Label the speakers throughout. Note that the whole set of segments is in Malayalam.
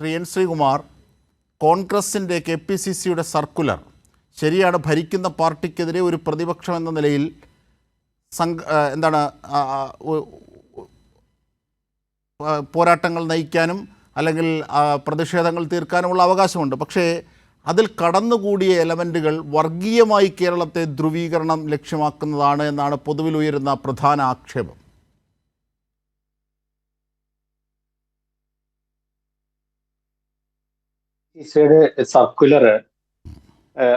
Speaker 1: ശ്രീ എൻ ശ്രീകുമാർ കോൺഗ്രസിന്റെ കെ പി സി സിയുടെ സർക്കുലർ ശരിയാണ് ഭരിക്കുന്ന പാർട്ടിക്കെതിരെ ഒരു പ്രതിപക്ഷം എന്ന നിലയിൽ സംഘ എന്താണ് പോരാട്ടങ്ങൾ നയിക്കാനും അല്ലെങ്കിൽ പ്രതിഷേധങ്ങൾ തീർക്കാനുമുള്ള അവകാശമുണ്ട്. പക്ഷേ അതിൽ കടന്നുകൂടിയ എലമെന്റുകൾ വർഗീയമായി കേരളത്തെ ധ്രുവീകരണം ലക്ഷ്യമാക്കുന്നതാണ് എന്നാണ് പൊതുവിൽ ഉയരുന്ന പ്രധാന ആക്ഷേപം.
Speaker 2: ഈസയുടെ സർക്കുലർ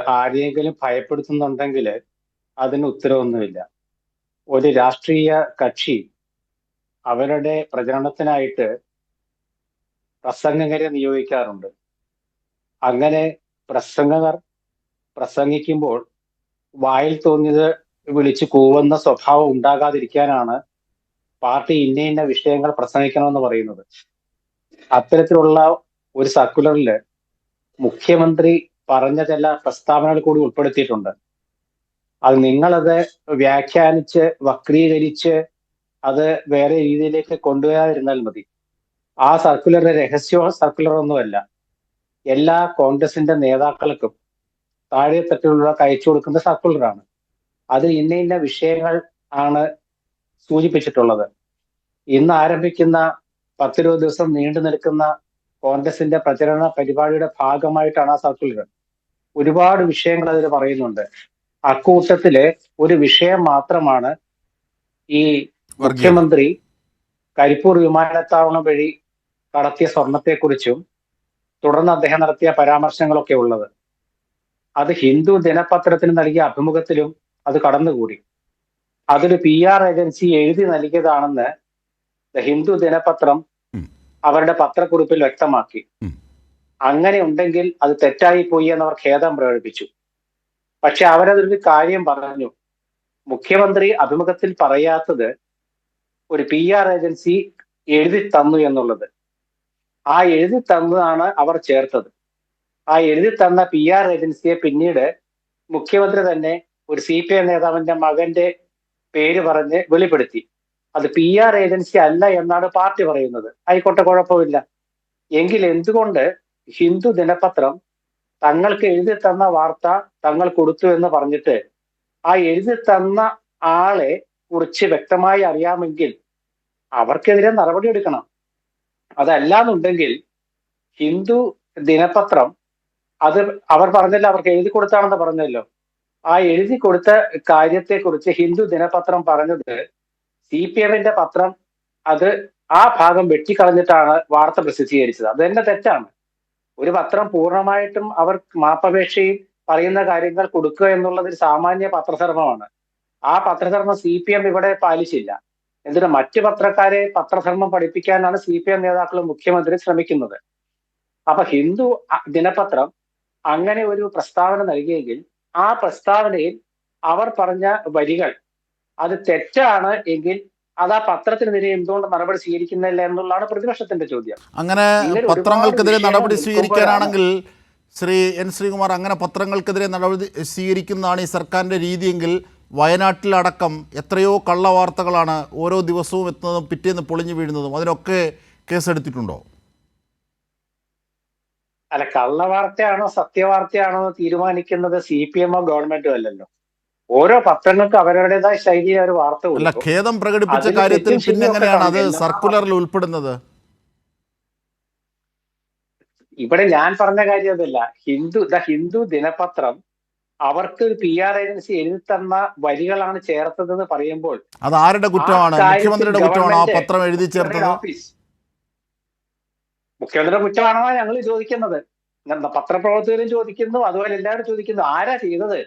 Speaker 2: ആരെയെങ്കിലും ഭയപ്പെടുത്തുന്നുണ്ടെങ്കിൽ അതിന് ഉത്തരവൊന്നുമില്ല. ഒരു രാഷ്ട്രീയ കക്ഷി അവരുടെ പ്രചരണത്തിനായിട്ട് പ്രസംഗകരെ നിയോഗിക്കാറുണ്ട്. അങ്ങനെ പ്രസംഗകർ പ്രസംഗിക്കുമ്പോൾ വായിൽ തോന്നിയത് വിളിച്ച് കൂവുന്ന സ്വഭാവം ഉണ്ടാകാതിരിക്കാനാണ് പാർട്ടി ഇന്ന ഇന്ന വിഷയങ്ങൾ പ്രസംഗിക്കണമെന്ന് പറയുന്നത്. അത്തരത്തിലുള്ള ഒരു സർക്കുലറിൽ മുഖ്യമന്ത്രി പറഞ്ഞ ചില പ്രസ്താവനകൾ കൂടി ഉൾപ്പെടുത്തിയിട്ടുണ്ട്. അത് നിങ്ങളത് വ്യാഖ്യാനിച്ച് വക്രീകരിച്ച് അത് വേറെ രീതിയിലേക്ക് കൊണ്ടുവരാതിരുന്നാൽ മതി. ആ സർക്കുലറിന്റെ രഹസ്യ സർക്കുലർ ഒന്നുമല്ല എല്ലാ കോൺഗ്രസിന്റെ നേതാക്കൾക്കും താഴെ തട്ടിലുള്ള അയച്ചു കൊടുക്കുന്ന സർക്കുലറാണ്. അത് ഇന്ന ഇന്ന വിഷയങ്ങൾ ആണ് സൂചിപ്പിച്ചിട്ടുള്ളത്. ഇന്ന് ആരംഭിക്കുന്ന പത്തിരുപത് ദിവസം നീണ്ടു നിൽക്കുന്ന കോൺഗ്രസിന്റെ പ്രചരണ പരിപാടിയുടെ ഭാഗമായിട്ടാണ് ആ സർക്കുലർ ഒരുപാട് വിഷയങ്ങൾ അതിൽ പറയുന്നുണ്ട്. അക്കൂട്ടത്തിലെ ഒരു വിഷയം മാത്രമാണ് ഈ മുഖ്യമന്ത്രി കരിപ്പൂർ വിമാനത്താവളം വഴി കടത്തിയ സ്വർണത്തെക്കുറിച്ചും തുടർന്ന് അദ്ദേഹം നടത്തിയ പരാമർശങ്ങളൊക്കെ ഉള്ളത്. അത് ഹിന്ദു ദിനപത്രത്തിന് നൽകിയ അഭിമുഖത്തിലും അത് കടന്നുകൂടി. അതൊരു പി ആർ ഏജൻസി എഴുതി നൽകിയതാണെന്ന് ദ ഹിന്ദു ദിനപത്രം. അവരുടെ പത്രക്കുറിപ്പിൽ വ്യക്തമാക്കി. അങ്ങനെ ഉണ്ടെങ്കിൽ അത് തെറ്റായി പോയി എന്ന് അവർ ഖേദം പ്രകടിപ്പിച്ചു. പക്ഷെ അവരതൊരു കാര്യം പറഞ്ഞു. മുഖ്യമന്ത്രി അഭിമുഖത്തിൽ പറയാത്തത് ഒരു പി ആർ ഏജൻസി എഴുതി തന്നു എന്നുള്ളത്. ആ എഴുതി തന്നതാണ് അവർ ചേർത്തത്. ആ എഴുതി തന്ന പി ആർ ഏജൻസിയെ പിന്നീട് മുഖ്യമന്ത്രി തന്നെ ഒരു സി പി ഐ നേതാവിന്റെ മകന്റെ പേര് പറഞ്ഞ് വെളിപ്പെടുത്തി. അത് പി ആർ ഏജൻസി അല്ല എന്നാണ് പാർട്ടി പറയുന്നത്. ആയിക്കോട്ടെ കുഴപ്പമില്ല. എങ്കിൽ എന്തുകൊണ്ട് ഹിന്ദു ദിനപത്രം തങ്ങൾക്ക് എഴുതി തന്ന വാർത്ത തങ്ങൾ കൊടുത്തു എന്ന് പറഞ്ഞിട്ട് ആ എഴുതി തന്ന ആളെ കുറിച്ച് വ്യക്തമായി അറിയാമെങ്കിൽ അവർക്കെതിരെ നടപടി എടുക്കണം. അതല്ലാന്നുണ്ടെങ്കിൽ ഹിന്ദു ദിനപത്രം അത് അവർ പറഞ്ഞല്ലോ അവർക്ക് എഴുതി കൊടുത്താണെന്ന് പറഞ്ഞല്ലോ. ആ എഴുതി കൊടുത്ത കാര്യത്തെക്കുറിച്ച് ഹിന്ദു ദിനപത്രം പറഞ്ഞത് സി പി എമ്മിന്റെ പത്രം അത് ആ ഭാഗം വെട്ടിക്കളഞ്ഞിട്ടാണ് വാർത്ത പ്രസിദ്ധീകരിച്ചത്. അത് തന്നെ തെറ്റാണ്. ഒരു പത്രം പൂർണമായിട്ടും അവർ മാപ്പപേക്ഷയിൽ പറയുന്ന കാര്യങ്ങൾ കൊടുക്കുക എന്നുള്ളത് ഒരു സാമാന്യ പത്രധർമ്മമാണ്. ആ പത്രധർമ്മം സി പി എം ഇവിടെ പാലിച്ചില്ല. എന്നിട്ട് മറ്റു പത്രക്കാരെ പത്രധർമ്മം പഠിപ്പിക്കാനാണ് സി പി എം നേതാക്കളും മുഖ്യമന്ത്രി ശ്രമിക്കുന്നത്. അപ്പൊ ഹിന്ദു ദിനപത്രം അങ്ങനെ ഒരു പ്രസ്താവന നൽകിയെങ്കിൽ ആ പ്രസ്താവനയിൽ അവർ പറഞ്ഞ വരികൾ അത് തെറ്റാണ് എങ്കിൽ അത് ആ പത്രത്തിനെതിരെ എന്തുകൊണ്ട് നടപടി സ്വീകരിക്കുന്നില്ല എന്നുള്ളതാണ് പ്രതിപക്ഷത്തിന്റെ ചോദ്യം.
Speaker 1: അങ്ങനെ പത്രങ്ങൾക്കെതിരെ നടപടി സ്വീകരിക്കാനാണെങ്കിൽ ശ്രീ എൻ ശ്രീകുമാർ അങ്ങനെ പത്രങ്ങൾക്കെതിരെ നടപടി സ്വീകരിക്കുന്നതാണ് ഈ സർക്കാരിന്റെ രീതിയെങ്കിൽ വയനാട്ടിലടക്കം എത്രയോ കള്ള വാർത്തകളാണ് ഓരോ ദിവസവും എത്തുന്നതും പിറ്റേന്ന് പൊളിഞ്ഞു വീഴുന്നതും. അതിനൊക്കെ കേസെടുത്തിട്ടുണ്ടോ?
Speaker 2: അല്ല കള്ളവാർത്തയാണോ സത്യവാർത്തയാണോ തീരുമാനിക്കുന്നത് സി പി എമ്മോ ഗവൺമെന്റോ അല്ലല്ലോ. ഓരോ പത്രങ്ങൾക്ക് അവരവരുടേതായ ശൈലിയിൽ ഒരു വാർത്ത
Speaker 1: അല്ല ഖേദം പ്രകടിപ്പിച്ച കാര്യത്തിൽ
Speaker 2: പിന്നെങ്ങനെയാണ്
Speaker 1: പിന്നെ എങ്ങനെയാണ് അത് സർക്കുലറിൽ ഉൾപ്പെടുന്നത്?
Speaker 2: ഇവിടെ ഞാൻ പറഞ്ഞ കാര്യം അതല്ല. ഹിന്ദു ദ ഹിന്ദു ദിനപത്രം അവർക്ക് ഒരു പി ആർ ഏജൻസി എഴുതി തന്ന വരികളാണ് ചേർത്തതെന്ന് പറയുമ്പോൾ
Speaker 1: അത് ആരുടെ കുറ്റമാണ്? മുഖ്യമന്ത്രിയുടെ കുറ്റമാണ് ആ പത്രം എഴുതി ചേർത്തത്?
Speaker 2: മുഖ്യമന്ത്രിയുടെ കുറ്റമാണോ ഞങ്ങൾ ചോദിക്കുന്നത്? പത്രപ്രവർത്തകരും ചോദിക്കുന്നു അതുപോലെ എല്ലാവരും ചോദിക്കുന്നു ആരാ ചെയ്തത്?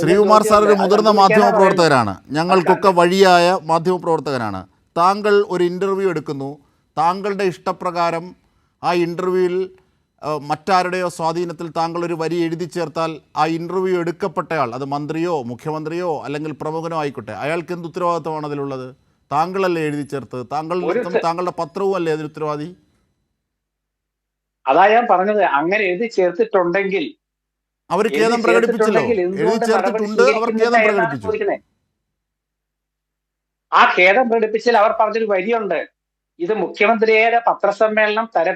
Speaker 1: ശ്രീകുമാർ സാർ ഒരു മുതിർന്ന മാധ്യമ പ്രവർത്തകരാണ്. ഞങ്ങൾക്കൊക്കെ വഴിയായ മാധ്യമ പ്രവർത്തകരാണ്. താങ്കൾ ഒരു ഇന്റർവ്യൂ എടുക്കുന്നു. താങ്കളുടെ ഇഷ്ടപ്രകാരം ആ ഇന്റർവ്യൂവിൽ മറ്റാരുടെയോ സ്വാധീനത്തിൽ താങ്കൾ ഒരു വരി എഴുതി ചേർത്താൽ ആ ഇന്റർവ്യൂ എടുക്കപ്പെട്ടയാൾ അത് മന്ത്രിയോ മുഖ്യമന്ത്രിയോ അല്ലെങ്കിൽ പ്രമുഖനോ ആയിക്കോട്ടെ അയാൾക്ക് എന്ത് ഉത്തരവാദിത്വമാണ് അതിലുള്ളത്? താങ്കളല്ലേ എഴുതി ചേർത്ത് താങ്കളുടെ താങ്കളുടെ പത്രവും അല്ലേ അതിന് ഉത്തരവാദി?
Speaker 2: അതാ ഞാൻ പറഞ്ഞത്. അങ്ങനെ എഴുതി ചേർത്തിട്ടുണ്ടെങ്കിൽ
Speaker 1: അവർ ഖേദം പ്രകടിപ്പിച്ചല്ലോ. എഴുതി ചേർത്തിട്ടുണ്ട് അവർ ഖേദം പ്രകടിപ്പിച്ചു.
Speaker 2: ആ ഖേദം പ്രകടിപ്പിച്ചിൽ അവർ പറഞ്ഞൊരു വരിയുണ്ട്. ഇത് മുഖ്യമന്ത്രിയുടെ പത്രസമ്മേളനം തര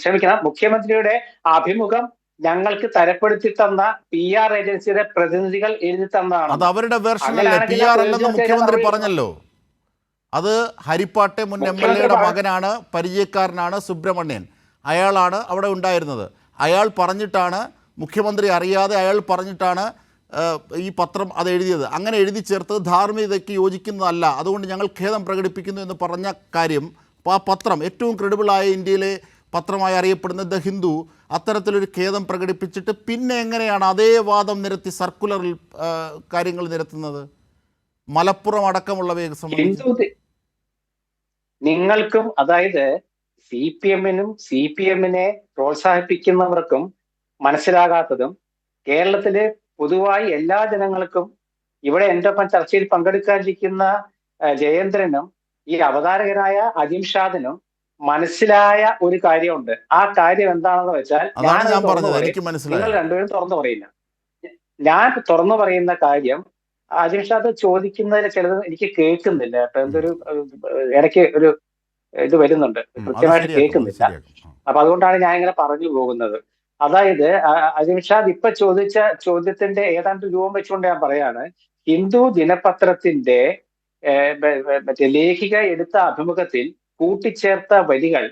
Speaker 2: ക്ഷമിക്കണം മുഖ്യമന്ത്രിയുടെ അഭിമുഖം ഞങ്ങൾക്ക് തരപ്പെടുത്തി തന്ന പി ആർ ഏജൻസിയുടെ പ്രതിനിധികൾ എഴുതി തന്നതാണ്.
Speaker 1: അത് അവരുടെ വേർഷൻ അല്ലേ?
Speaker 2: അങ്ങനെയാണെങ്കിൽ
Speaker 1: പി ആർ അല്ലെന്ന് മുഖ്യമന്ത്രി പറഞ്ഞല്ലോ. അത് ഹരിപ്പാട്ടെ മുൻ എം എൽ എയുടെ മകനാണ് പരിചയക്കാരനാണ് സുബ്രഹ്മണ്യൻ. അയാളാണ് അവിടെ ഉണ്ടായിരുന്നത്. അയാൾ പറഞ്ഞിട്ടാണ് മുഖ്യമന്ത്രി അറിയാതെ അയാൾ പറഞ്ഞിട്ടാണ് ഈ പത്രം അത് എഴുതിയത്. അങ്ങനെ എഴുതി ചേർത്തത് ധാർമ്മികതയ്ക്ക് യോജിക്കുന്നതല്ല. അതുകൊണ്ട് ഞങ്ങൾ ഖേദം പ്രകടിപ്പിക്കുന്നു എന്ന് പറഞ്ഞ കാര്യം അപ്പോൾ ആ പത്രം ഏറ്റവും ക്രെഡിബിളായ ഇന്ത്യയിലെ പത്രമായി അറിയപ്പെടുന്ന ദ ഹിന്ദു. അത്തരത്തിലൊരു ഖേദം പ്രകടിപ്പിച്ചിട്ട് പിന്നെ എങ്ങനെയാണ് അതേ വാദം നിരത്തി സർക്കുലറിൽ കാര്യങ്ങൾ നിരത്തുന്നത്? മലപ്പുറം അടക്കമുള്ളവയെ സംബന്ധിച്ച്.
Speaker 2: നിങ്ങൾക്കും അതായത് സി പി എമ്മിനും സി പി എമ്മിനെ പ്രോത്സാഹിപ്പിക്കുന്നവർക്കും മനസ്സിലാകാത്തതും കേരളത്തിലെ പൊതുവായി എല്ലാ ജനങ്ങൾക്കും ഇവിടെ എന്റെ ഒപ്പം ചർച്ചയിൽ പങ്കെടുക്കാനിരിക്കുന്ന ഏഹ്, ജയേന്ദ്രനും ഈ അവതാരകനായ അജിം ഷാദിനും മനസ്സിലായ ഒരു കാര്യമുണ്ട്. ആ കാര്യം എന്താണെന്ന് വെച്ചാൽ
Speaker 1: ഞാൻ.
Speaker 2: നിങ്ങൾ രണ്ടുപേരും തുറന്നു പറയില്ല. ഞാൻ തുറന്നു പറയുന്ന കാര്യം അജിം ഷാദ് ചോദിക്കുന്നതിൽ ചിലത് എനിക്ക് കേൾക്കുന്നില്ല. കേട്ടോ എന്തൊരു ഇടയ്ക്ക് ഒരു ഇത് വരുന്നുണ്ട്. കൃത്യമായിട്ട് കേൾക്കുന്നില്ല. അപ്പൊ അതുകൊണ്ടാണ് ഞാൻ ഇങ്ങനെ പറഞ്ഞു പോകുന്നത്. അതായത് അജിംഷാദ് അജിം ഷാദ് ഇപ്പൊ ചോദിച്ച ചോദ്യത്തിന്റെ ഏതാണ്ട് രൂപം വെച്ചുകൊണ്ട് ഞാൻ പറയാണ് ഹിന്ദു ദിനപത്രത്തിന്റെ മറ്റേ ലേഖിക എടുത്ത അഭിമുഖത്തിൽ കൂട്ടിച്ചേർത്ത വരികൾ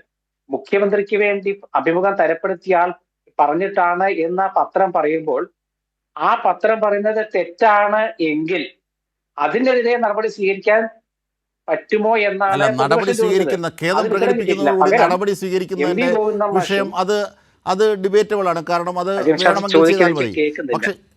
Speaker 2: മുഖ്യമന്ത്രിക്ക് വേണ്ടി അഭിമുഖം തരപ്പെടുത്തിയ ആൾ പറഞ്ഞിട്ടാണ് എന്ന പത്രം പറയുമ്പോൾ ആ പത്രം പറയുന്നത് തെറ്റാണ് എങ്കിൽ അതിനെതിരെ നടപടി സ്വീകരിക്കാൻ പറ്റുമോ എന്നാണ്
Speaker 1: നടപടി. സ്വീകരിക്കുന്ന ഖേദം പ്രകടിപ്പിക്കുന്നതോടുകൂടി നടപടി
Speaker 2: സ്വീകരിക്കുന്ന
Speaker 1: സ്വീകരിക്കുന്നതിന്റെ വിഷയം അത് അത് ഡിബേറ്റബിൾ ആണ്. കാരണം അത് വേണമെങ്കിൽ ചെയ്താൽ മതി. പക്ഷെ